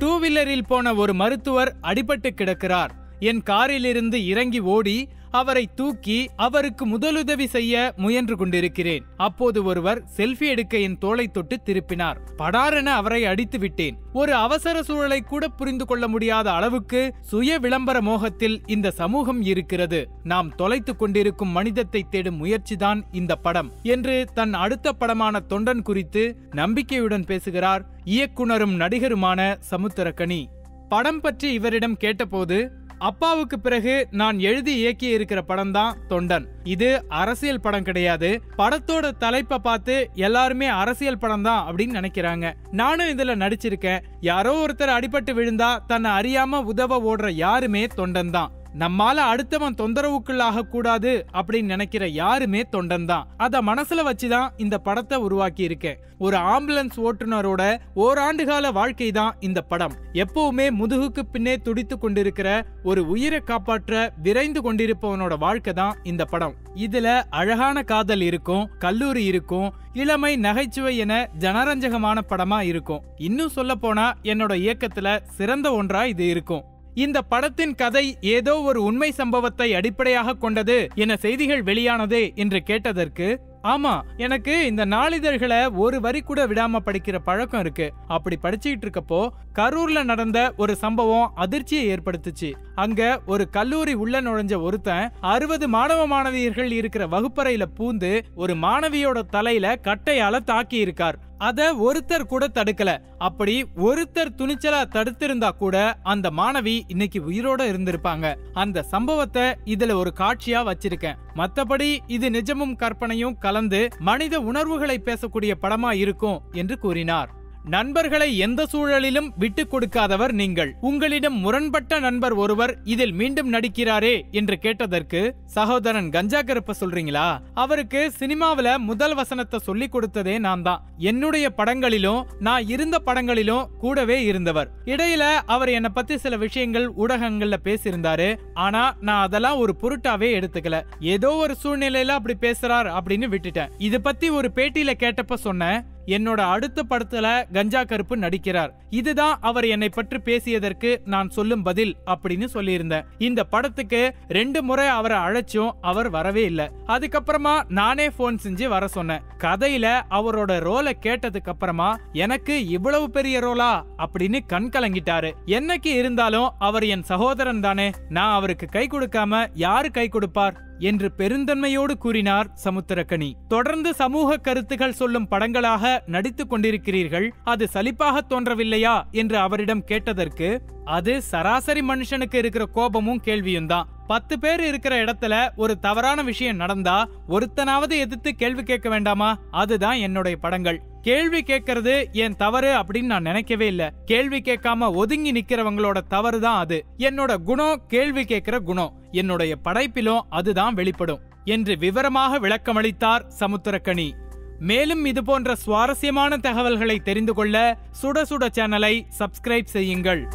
Two வீலரில் போன ஒரு மருத்துவர் அடிபட்டு கிடக்கிறார். என் காரிலிருந்து இறங்கி ஓடி அவரை தூக்கி அவருக்கு முதலுதவி செய்ய முயன்று கொண்டிருக்கிறேன். அப்போது ஒருவர் செல்ஃபி எடுக்க என் தோலை தொட்டு திருப்பினார். படாரென அவரை அடித்து விட்டேன். ஒரு அவசர சூழலை கூட புரிந்து கொள்ள முடியாத அளவுக்கு சுய விளம்பர மோகத்தில் இந்த சமூகம் இருக்கிறது. நாம் தொலைத்துக் கொண்டிருக்கும் மனிதத்தை தேடும் முயற்சிதான் இந்த படம் என்று தன் அடுத்த படமான தொண்டன் குறித்து நம்பிக்கையுடன் பேசுகிறார் இயக்குனரும் நடிகருமான சமுத்திரக்கனி. படம் பற்றி இவரிடம் கேட்டபோது அப்பாவுக்கு பிறகு நான் எழுதி இயக்கி இருக்கிற படம் தான் தொண்டன். இது அரசியல் படம் கிடையாது. படத்தோட தலைப்பை பார்த்து எல்லாருமே அரசியல் படம் தான் அப்படின்னு நினைக்கிறாங்க. நானும் இதுல நடிச்சிருக்கேன். யாரோ ஒருத்தர் அடிபட்டு விழுந்தா தன்னை அறியாம உதவ ஓடுற யாருமே தொண்டன் தான். நம்மால அடுத்தவன் தொந்தரவுக்குள்ளாக கூடாது அப்படின்னு நினைக்கிற யாருமே தொண்டன் தான். அத மனசுல வச்சுதான் இந்த படத்தை உருவாக்கி இருக்கேன் ஒரு ஆம்புலன்ஸ் ஓட்டுநரோட ஓராண்டு கால வாழ்க்கை தான் இந்த படம். எப்பவுமே முதுகுக்கு பின்னே துடித்து கொண்டிருக்கிற ஒரு உயிரை காப்பாற்ற விரைந்து கொண்டிருப்பவனோட வாழ்க்கை தான் இந்த படம். இதுல அழகான காதல் இருக்கும் கல்லூரி இருக்கும் இளமை நகைச்சுவை என ஜனரஞ்சகமான படமா இருக்கும். இன்னும் சொல்ல போனா என்னோட இயக்கத்துல சிறந்த ஒன்றா இது இருக்கும். இந்த படத்தின் கதை ஏதோ ஒரு உண்மை சம்பவத்தை அடிப்படையாக கொண்டது என செய்திகள் வெளியானதே என்று கேட்டதற்கு ஆமா எனக்கு இந்த நாளிதழ்களை ஒரு வரி கூட விடாம படிக்கிற பழக்கம் இருக்கு. அப்படி படிச்சுக்கிட்டு இருக்கப்போ கரூர்ல நடந்த ஒரு சம்பவம் அதிர்ச்சியை ஏற்படுத்துச்சு. அங்க ஒரு கல்லூரி உள்ள நுழைஞ்ச ஒருத்தன் அறுபது மாணவ மாணவியர்கள் இருக்கிற வகுப்பறையில பூந்து ஒரு மாணவியோட தலையில கட்டையால தாக்கி இருக்கார் அத ஒருத்தர் கூட தடுக்கல. அப்படி ஒருத்தர் துணிச்சலா தடுத்திருந்தா கூட அந்த மாணவி இன்னைக்கு உயிரோட இருந்திருப்பாங்க. அந்த சம்பவத்தை இதுல ஒரு காட்சியா வச்சிருக்கேன். மத்தபடி இது நிஜமும் கற்பனையும் கலந்து மனித உணர்வுகளை பேசக்கூடிய படமா இருக்கும் என்று கூறினார். நண்பர்களை எந்த சூழலிலும் விட்டுக் கொடுக்காதவர் நீங்கள். உங்களிடம் முரண்பட்ட நண்பர் ஒருவர் இதில் மீண்டும் நடிக்கிறாரே என்று கேட்டதற்கு சகோதரன் கஞ்சா கருப்ப சொல்றீங்களா? அவருக்கு சினிமாவில முதல் வசனத்தை சொல்லி கொடுத்ததே நான் தான். என்னுடைய படங்களிலும் நான் இருந்த படங்களிலும் கூடவே இருந்தவர். இடையில அவர் என்னை பத்தி சில விஷயங்கள் ஊடகங்கள்ல பேசியிருந்தாரு. ஆனா நான் அதெல்லாம் ஒரு பொருட்டாவே எடுத்துக்கல. ஏதோ ஒரு சூழ்நிலையில அப்படி பேசுறார் அப்படின்னு விட்டுட்டேன். இது பத்தி ஒரு பேட்டியில கேட்டப்ப சொன்னேன். என்னோட அடுத்த படத்துல கஞ்சா கருப்பு நடிக்கிறார். இதுதான் அவர் என்னை பற்றி பேசியதற்கு நான் சொல்லும் பதில் அப்படின்னு சொல்லியிருந்தேன். இந்த படத்துக்கு ரெண்டு முறை அவரை அழைச்சும் அவர் வரவே இல்ல. அதுக்கப்புறமா நானே போன் செஞ்சு வர சொன்னேன். கதையில அவரோட ரோலை கேட்டதுக்கு அப்புறமா எனக்கு இவ்வளவு பெரிய ரோலா அப்படின்னு கண் கலங்கிட்டாரு. என்னைக்கு இருந்தாலும் அவர் என் சகோதரன் தானே. நான் அவருக்கு கை கொடுக்காம யாரு கை கொடுப்பார்? என்று பெருந்தன்மையோடு கூறினார் சமுத்திரக்கனி. தொடர்ந்து சமூக கருத்துகள் சொல்லும் படங்களாக நடித்துக் கொண்டிருக்கிறீர்கள் அது சலிப்பாக தோன்றவில்லையா? என்று அவரிடம் கேட்டதற்கு அது சராசரி மனுஷனுக்கு இருக்கிற கோபமும் கேள்வியும் தான் பத்து பேர் இருக்கிற இடத்துல ஒரு தவறான விஷயம் நடந்தா ஒருத்தனாவது எதிர்த்து கேள்வி கேட்க வேண்டாமா? அதுதான் என்னுடைய படங்கள். கேள்வி கேட்கறது என் தவறு அப்படின்னு நான் நினைக்கவே இல்ல. கேள்வி கேட்காம ஒதுங்கி நிக்கிறவங்களோட தவறு தான் அது. என்னோட குணம் கேள்வி கேட்கிற குணம். என்னுடைய படைப்பிலும் அதுதான் வெளிப்படும். என்று விவரமாக விளக்கமளித்தார் சமுத்திரக்கனி. மேலும் இது போன்ற சுவாரஸ்யமான தகவல்களை தெரிந்து கொள்ள சுட சுட சேனலை சப்ஸ்கிரைப் செய்யுங்கள்.